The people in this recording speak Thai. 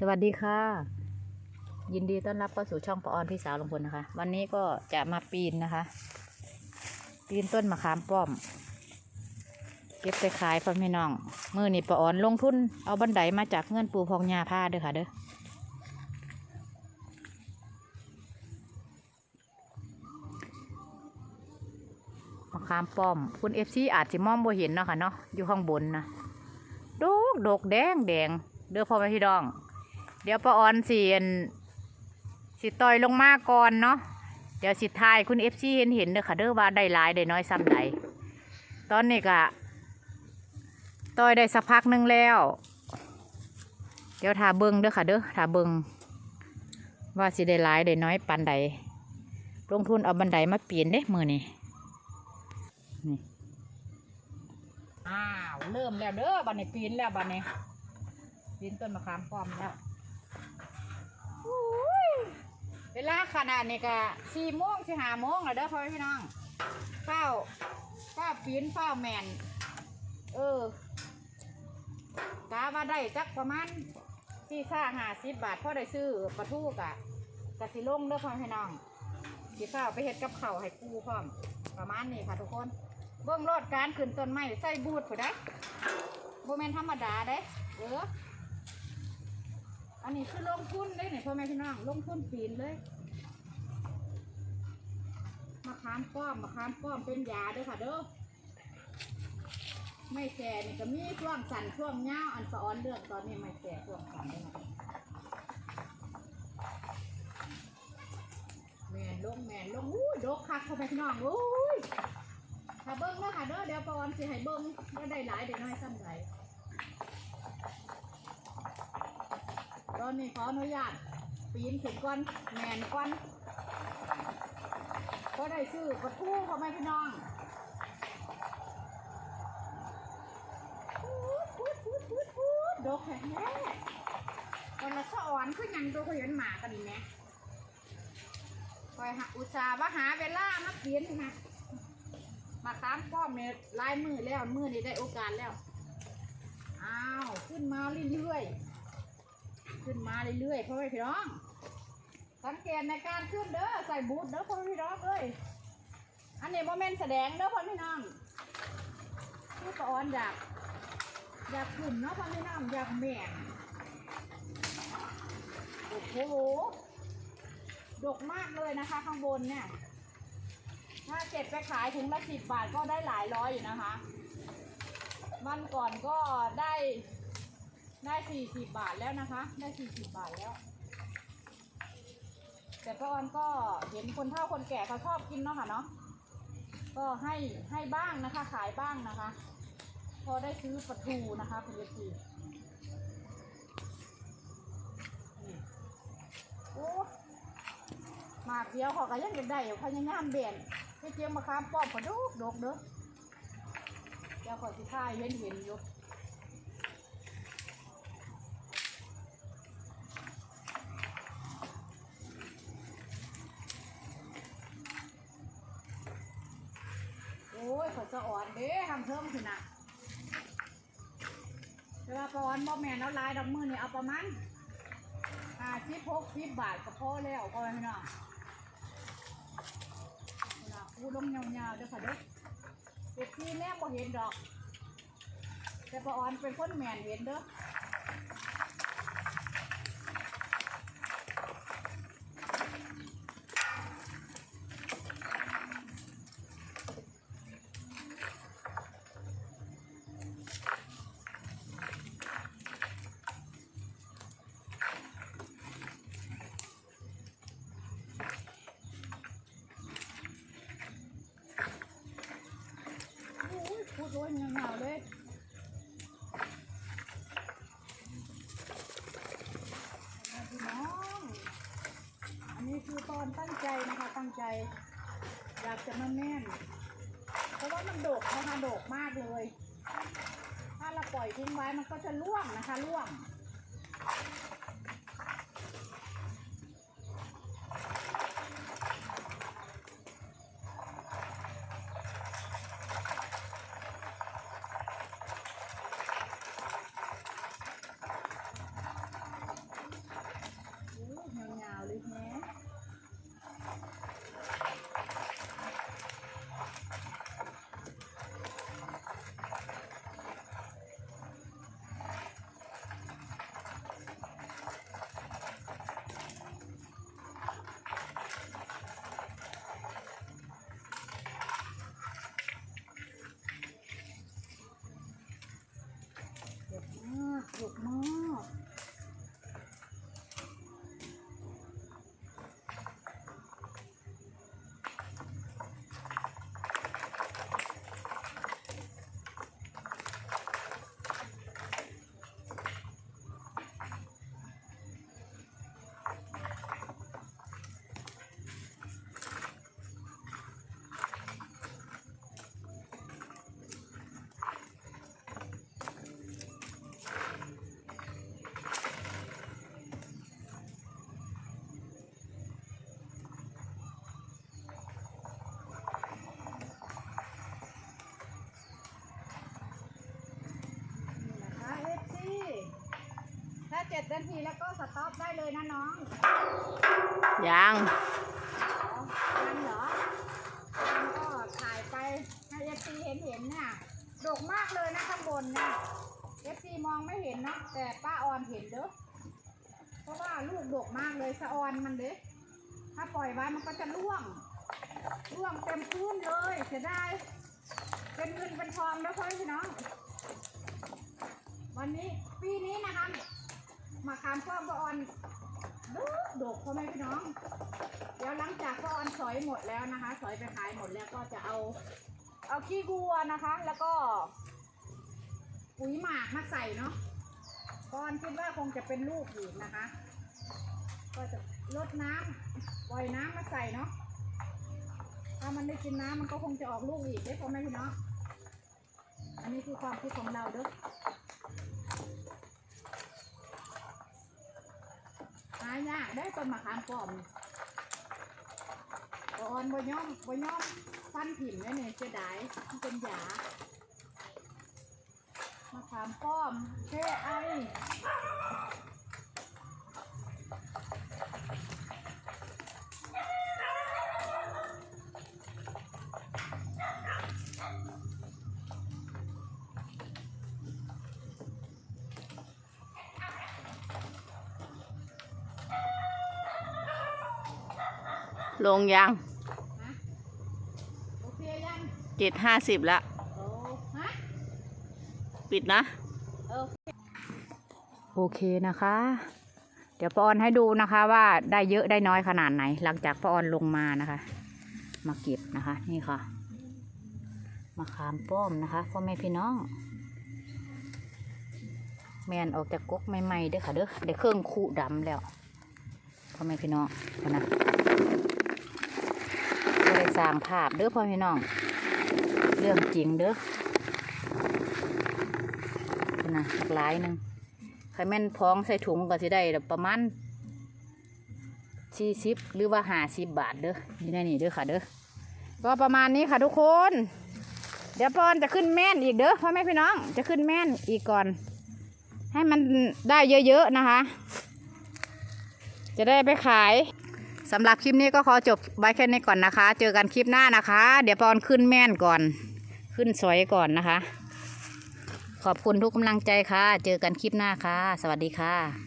สวัสดีค่ะ ยินดีต้อนรับเข้าสู่ช่องปออนพี่สาวลงพลนะคะ วันนี้ก็จะมาปีนนะคะ ปีนต้นมะขามป้อม เก็บไปขายพ่อแม่น้องมือนี่ปออนลงทุนเอาบันไดมาจากเงินปูพองยาผ้าเด้อค่ะเด้อมะขามป้อม คุณเอฟซีอาจจะมองบ่เห็นเนาะค่ะเนาะอยู่ข้างบนนะดกดกแดงแดงเด้อพ่อแม่พี่น้อง เดี๋ยวปออนสิอันสิต่อยลงมาก่อนเนาะเดี๋ยวสิทายคุณเอฟซีเห็นเห็นเด้อค่ะเด้อว่าได้หลายได้น้อยซ้ำใดตอนนี้ก็ต่อยได้สักพักหนึงแล้ว เดี๋ยวถาเบิงเด้อค่ะเด้อถาเบิงว่าสิได้หลายได้น้อยปันใดลงทุนเอาบันไดมาปีนเด้มือนี่นี่อ้าวเริ่มแล้วเด้อบันนี้ปีนแล้วบันนี้ปีนต้นมะขามป้อมแล้ว เวลาขนาดนี้ก็สี่โมงสิหาโมงแล้วเด้อพ่อพี่น้องเฝ้าเฝ้าปีนเฝ้าแมนเออกาว่าได้จักประมาณสี่ซ่าห้าสิบบาทพ่อได้ซื้อปลาทูกะกะสิลงเด้อพ่อพี่น้องสิเฝ้าไปเฮ็ดกับข้าให้ปูพร้อม ประมาณนี้ค่ะทุกคน เบื้องรอดการขึ้นต้นไม้ใส่บูดผู้ได้โบแมนธรรมดาเด้เออ อันนี้คือลงทุนเลยเนี่ยพ่อแม่พี่น้องลงทุนปีนเลยมะขามป้อมมะขามป้อมเป็นยาด้อค่ะเด้อไม่แก่นี่ก็มีช่วงสั่นช่วงเงาวอันสะออนเลือกตอนนี้ไม่แก่ช่วงสั่นเลยนะแมนลงแมนลงอู้ยดกคักพ่อแม่พี่น้องอู้ยถ้าเบิ้งเด้อค่ะเด้อเดี๋ยวปอนสิให้เบิ้งว่าได้หลายได้น้อยซ้ำใด ตอ นนี้ขออนุญาตปีนขึ้นก่อนแมนก่อนก็ได้ชื่อประทูพ่อแม่พี่น้องพูดพูดพูดพูดพูดดอกแท้ๆตอนละสะอ่อนคือหยังตัวเขาเห็นหมากันนี่แหมคอยหาอุตส่าห์ว่าหาเวลามาปีนนะมาค้ามป้อมเนี่ยลายมือแล้วมือนี่ได้โอกาสแล้ว อ้าว ขึ้นมาเรื่อยๆ ขึ้นมาเรื่อยๆพ่อแม่พี่น้อง สังเกตในการขึ้นเด้อใส่บูทเด้อพ่อแม่พี่น้องเอ้ยอันนี้โมเมนต์แสดงเด้อพ่อแม่พี่น้องผู้สอนอยากอยากขึ้นเนาะพ่อแม่พี่น้องอยากแม่นโอ้โหดกมากเลยนะคะข้างบนเนี่ยถ้าเก็บไปขายถุงละสิบบาทก็ได้หลายร้อยอยู่นะคะ วันก่อนก็ได้ ได้สี่สิบบาทแล้วนะคะ ได้สี่สิบบาทแล้ว แต่ป้าออนก็เห็นคนเฒ่าคนแก่เขาชอบกินเนาะค่ะเนาะก็ให้ให้บ้างนะคะ ขายบ้างนะคะ พอได้ซื้อปลาทูนะคะคุณเอซีนี่โอ้หมากเดียวขาก็ยังอยากได้อยู่พยายามเบนไปเจียมมะขามป้อมก็ดกดกเด้อเดี๋ยวขอสิท่ายเห็นเห็นอยู่ โอ้ยขอ สะอ่อนเด้ทำเพิ่มขึ้นอะเวลาปอนบ่แม่นเอาลายดอกมือนี่เอาประมาณห้าสิบหกสิบบาทก็พอแล้วก็ไม่น้องนะกูลงยาวๆเด้อค่ะเด้อเด็กที่แม่บ่เห็นดอก แต่ปอนเป็นคนแมนเห็นเด้อ คือตอนตั้งใจนะคะตั้งใจ อยากจะมาแน่น เพราะว่ามันโดกนะคะโดกมากเลย ถ้าเราปล่อยทิ้งไว้มันก็จะร่วงนะคะร่วง เจ็ดนาทีแล้วก็สต็อปได้เลยนะน้องยัง ยังเหรอยังก็ถ่ายไปให้เอฟซีเห็นเห็นๆเนี่ยดกมากเลยนะข้างบนเนี่ยเอฟซีมองไม่เห็นเนาะแต่ป้าออนเห็นเด้อเพราะว่าลูกดกมากเลยสะออนมันเด้ถ้าปล่อยไว้มันก็จะร่วง ร่วงเต็มพื้นเลยเสียดายเป็นเงินเป็นทองแล้วพ่อพี่น้อง วันนี้ปีนี้นะคะ มาขามป้อมป้าออนดดกพ่อแม่พี่น้อง เดี๋ยวหลังจากป้าออนสอยหมดแล้วนะคะ สอยไปขายหมดแล้วก็จะเอาเอาขี้วัวนะคะ แล้วก็ปุ๋ยหมากมาใส่เนาะป้าออนคิดว่าคงจะเป็นลูกอยู่นะคะ ก็จะลดน้ำปล่อยน้ำมาใส่เนาะถ้ามันได้กินน้ำมันก็คงจะออกลูกอีกได้พ่อแม่พี่น้องอันนี้คือความคิดของเราเด้อ หายากได้ต้นมะขามป้อมอ่อนบ่ย่อมบ่ย่อมฟันถิ่มได้เนี่ยเสียดายมันเป็นหยามะขามป้อมเท่ไอ ลงยังโอเคยังเจ็ดห้าสิบละโอ้ฮะปิดนะ โอเคโอเคนะคะ เดี๋ยวปออนให้ดูนะคะว่าได้เยอะได้น้อยขนาดไหน หลังจากปออนลงมานะคะ มาเก็บนะคะ นี่ค่ะมาขามป้อมนะคะพ่อแม่พี่น้อง แมนออกจากกกใหม่ๆเด้อค่ะเด้อเดี๋ยวเครื่องคูดำแล้วพ่อแม่พี่น้องนะ สร้างภาพเด้อพ่อพี่น้อง เรื่องจริงเด้อนะหลากหลายหนึ่งใครแม่นพ้องใส่ถุงก็สิได้ประมาณสี่สิบหรือว่าห้าสิบบาทเด้อนี่ในนี่เด้อค่ะเด้อก็ประมาณนี้ค่ะทุกคน เดี๋ยวปอนจะขึ้นแม่นอีกเด้อพ่อแม่พี่น้องจะขึ้นแม่นอีกก่อน ให้มันได้เยอะๆนะคะ จะได้ไปขาย สำหรับคลิปนี้ก็ขอจบไว้แค่นี้ก่อนนะคะ เจอกันคลิปหน้านะคะ เดี๋ยวปอนขึ้นแม่นก่อน ขึ้นสวยก่อนนะคะ ขอบคุณทุกกำลังใจค่ะ เจอกันคลิปหน้าค่ะ สวัสดีค่ะ